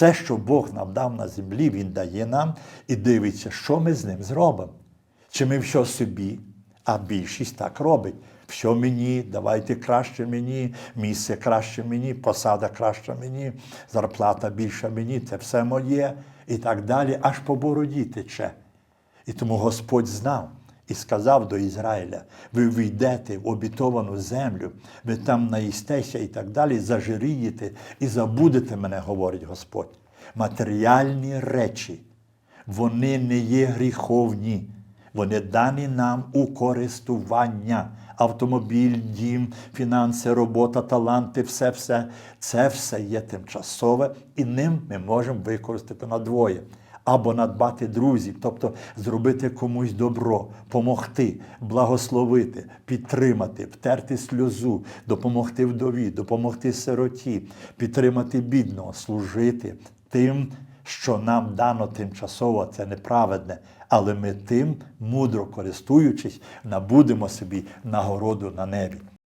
Все, що Бог нам дав на землі, Він дає нам і дивиться, що ми з ним зробимо. Чи ми все собі, а більшість так робить. Все мені, давайте краще мені, місце краще мені, посада краща мені, зарплата більша мені, це все моє і так далі, аж по бороді тече. І тому Господь знав і сказав до Ізраїля: ви війдете в обітовану землю, ви там наїстеся і так далі, зажирієте і забудете мене, говорить Господь. Матеріальні речі, вони не є гріховні, вони дані нам у користування. Автомобіль, дім, фінанси, робота, таланти, все, все це все є тимчасове, і ним ми можемо використати надвоє. Або надбати друзів, тобто зробити комусь добро, помогти, благословити, підтримати, втерти сльозу, допомогти вдові, допомогти сироті, підтримати бідного, служити тим, що нам дано тимчасово, це неправедне, але ми тим, мудро користуючись, набудемо собі нагороду на небі.